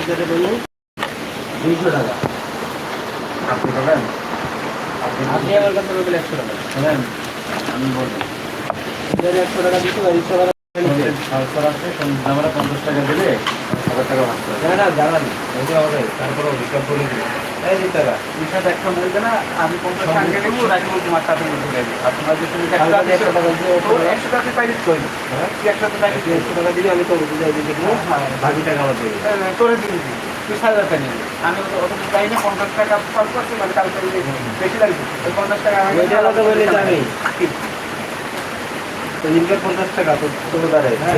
ভিতরে বললেন দুইশো টাকা। আপনি দেবেন আপনি আমার কাছে বলবেন একশো টাকা। শোনেন আমি বলব। একশো টাকা দিতে পারি রিক্সা ভাড়া সন্ধ্যে সাতশো আমরা পঞ্চাশ টাকা দিলে হাজার টাকা ভাগ করে না না হবে তারপরে হিসাব না? আমি অত চাই না পঞ্চাশ টাকা খরচ করছি মানে কালকে বেশি লাগবে। পঞ্চাশ টাকা পঞ্চাশ টাকা তো তোর দ্বারে হ্যাঁ,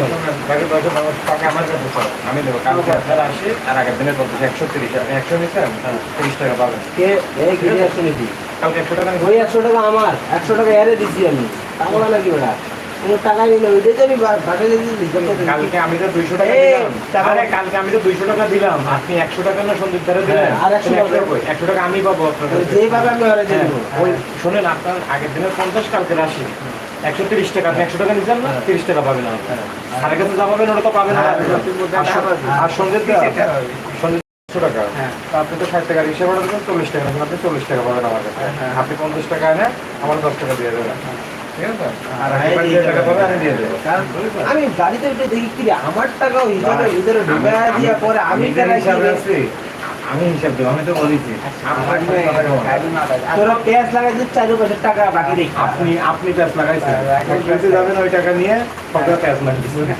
বাকি দশ টাকা আমার কাছে আমি দেবো। কালকে আপনার আসি আর আগের দিনের পঞ্চাশ একশো তিরিশ আপনি একশো নিচ্ছেন তিরিশ টাকা পাবেন। কে? এই কিনে একশো নিবি? কালকে একশো টাকা ওই একশো টাকা আমার একশো টাকা এরে দিচ্ছি আমি। টাকা নাকি ওরা? টাকা নিলে ওইটাই তো আমি বাটা কালকে আমি তো দুইশো টাকা আরে কালকে আমি তো দুইশো টাকা দিলাম। আপনি একশো টাকা না সন্দীপ ধারে দিলেন? হ্যাঁ, আর 100 তাহলে টাকা? একশো টাকা আমি পাবো আপনার যেভাবে আমি ওরা হ্যাঁ, দেবো। ওই শোনেন আপনার আগের দিনের পঞ্চাশ কালকে রাশি একশো তিরিশ টাকা আপনি একশো টাকা নিচ্ছেন না? তিরিশ টাকা পাবেন আপনি কাছে যা পাবেন ওটা তো পাবেন না। হ্যাঁ, আর সন- সন্ধ্যের একশো টাকা। হ্যাঁ। আপনি তো ষাট টাকা রিক্সা ভাড়া দেবেন চল্লিশ টাকা আপনি চল্লিশ টাকা পাবেন আমার কাছে। হ্যাঁ। আপনি পঞ্চাশ টাকা এনে আমার দশ টাকা দিয়ে দেবেন। হ্যাঁ, আপনি এই যে টাকা পাবেন আমি গাড়িতে দেখি আমার টাকাও হিসাবে ভিতরে ঢুকে দিয়া পরে আমি টাকা হিসাবে আমি হিসাব দেবো আমি তো বলেছি। দেবো না। তোরা পেঁয়াজ লাগাইছিস চার পাঁচের টাকা বাকি রেখে। আপনি আপনি প্যাস লাগাইছেন। হ্যাঁ, যাবেন ওই টাকা নিয়ে সবটা প্যাস লাগিয়েছেন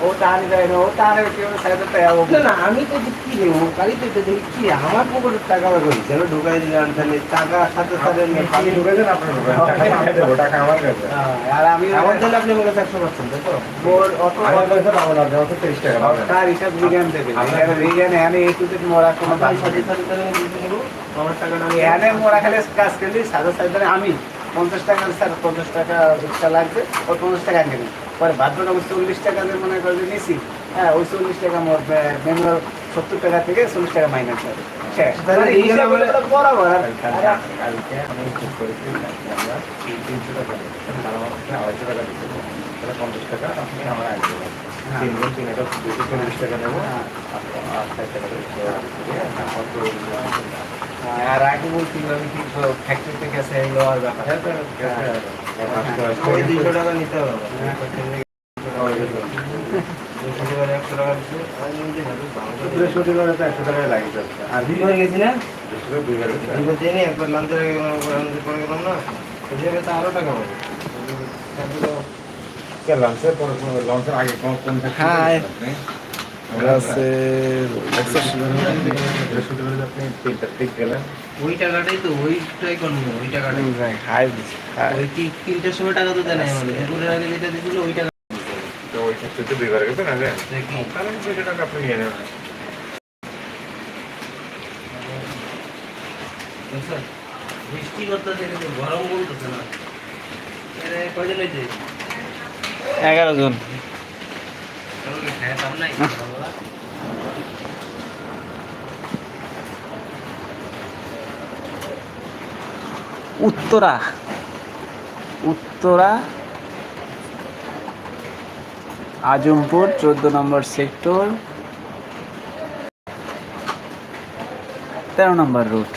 ও তাহলে যায় না ও তাহলে কেউ সাড়ে টাকা না না আমি তো কি রে ও গাড়িতে উঠে দেখি কি আমার পকেটের টাকা বার করি যেন ঢুকাই দিলাম তাহলে টাকা সাথে সাথে আপনি আপনি ঢুকেছেন আপনার ঢুকেন টাকা আমি দেবো টাকা আমার কাছে আর আমি আমার তাহলে আপনি আমার একশো পাচ্ছেন ওর অত আমার কাছে পাবো না অত তিরিশ টাকা তার হিসাব বিজ্ঞান দেবে আপনার- বিজ্ঞানে এই টুতে মরা কোনো সাথে সাথে তাহলে আমার টাকাটা আমি মোরা খেলে কাজ করলি সাড়ে সাড়ে আমি পঞ্চাশ টাকা স্যার পঞ্চাশ টাকা রিক্সা লাগবে ওই পঞ্চাশ টাকা আনবে পরে বাদ বাকি আমি চল্লিশ টাকা যে মনে করে যে নিছি। হ্যাঁ ওই চল্লিশ টাকা মোর মেমোর সত্তর টাকা থেকে চল্লিশ টাকা মাইনাস হবে শেষ। তাহলে মানে বরাবর। আমরা আমার হবে। তাহলে পঞ্চাশ টাকা আপনি আমার আগে দেবেন হ্যাঁ। তিনজন তিন হাজার দুশো চল্লিশ টাকা নেব হ্যাঁ। আর টাকা আগে বলছিল আমি কি ফ্যাক্টরিতে গেছে এগুলো আর ব্যাপার। হ্যাঁ, দুইশো টাকা নিতে হবে হ্যাঁ। দুশো বৃহস্পতিবারে একশো টাকায় যাচ্ছে আর দুইবার গেছি না দুইবার গেছে। একবার লাঞ্চের পরে গেলাম না ওইভাবে তো আরও টাকা কে লঞ্চের পরে লঞ্চের আগে factory ওই টাকাটাই তো ওইটাই করব ওই টাকাটাই হাই ওই তিনটার সময় টাকা তো দেয় না আমাদের দুপুরের আগে যেটা দিয়েছিল ওই টাকা তো ওই ক্ষেত্রে দুইবার গেছেন আগে দেখি। তাহলে দুইশো টাকা আপনি নিয়ে নেবেন। বৃষ্টি করতেছে কিন্তু গরম বলতেছে না কয়জন হয়েছে? এগারো জন। খায় উত্তরা। উত্তরা আজমপুর চোদ্দ নম্বর সেক্টর তেরো নম্বর রুট।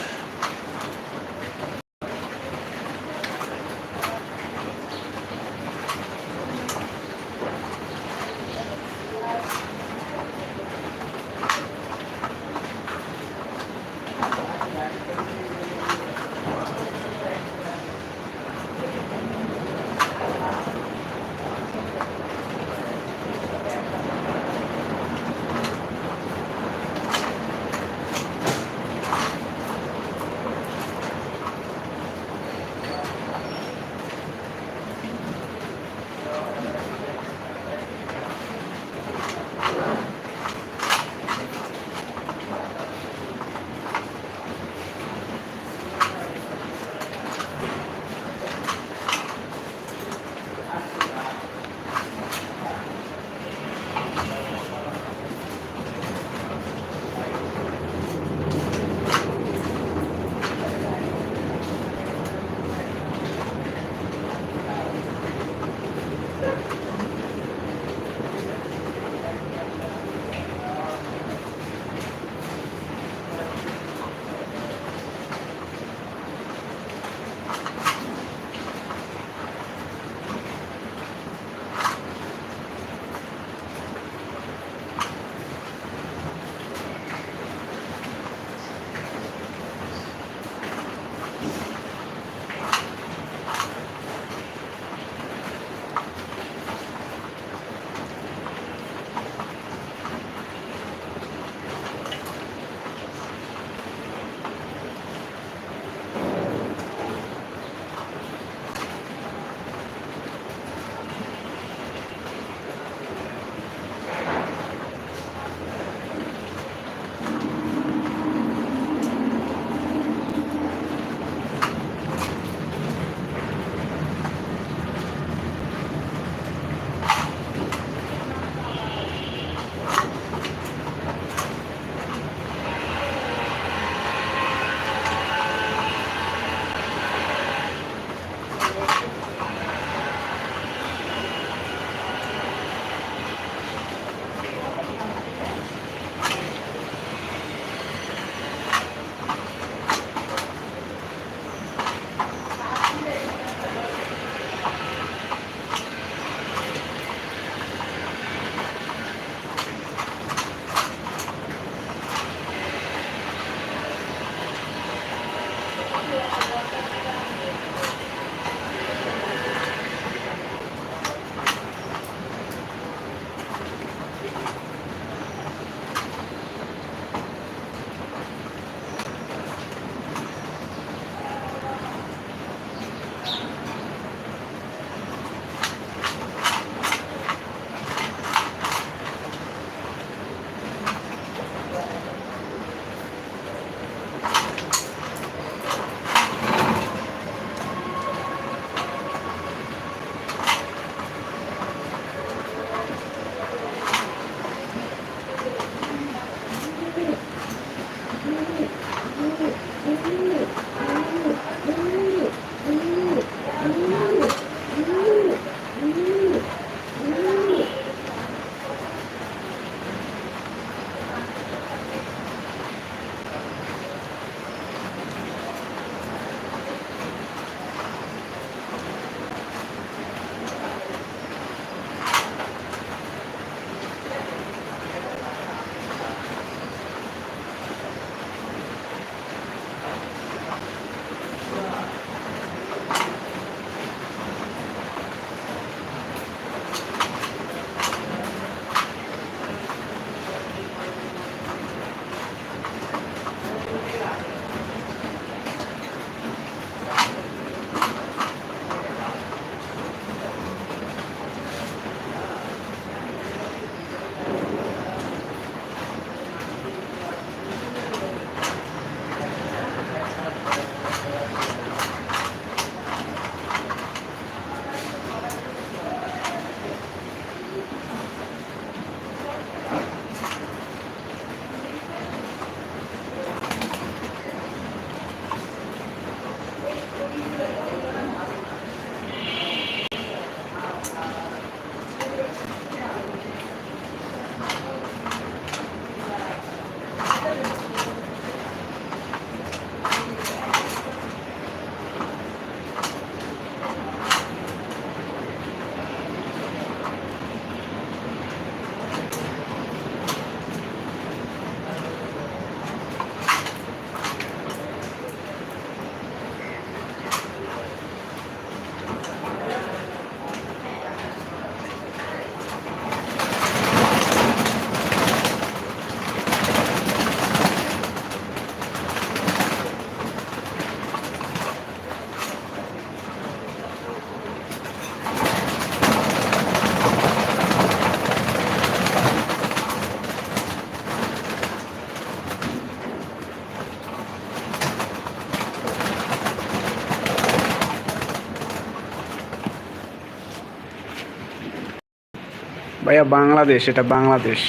ভাইয়া বাংলাদেশ এটা বাংলাদেশ।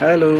হ্যালো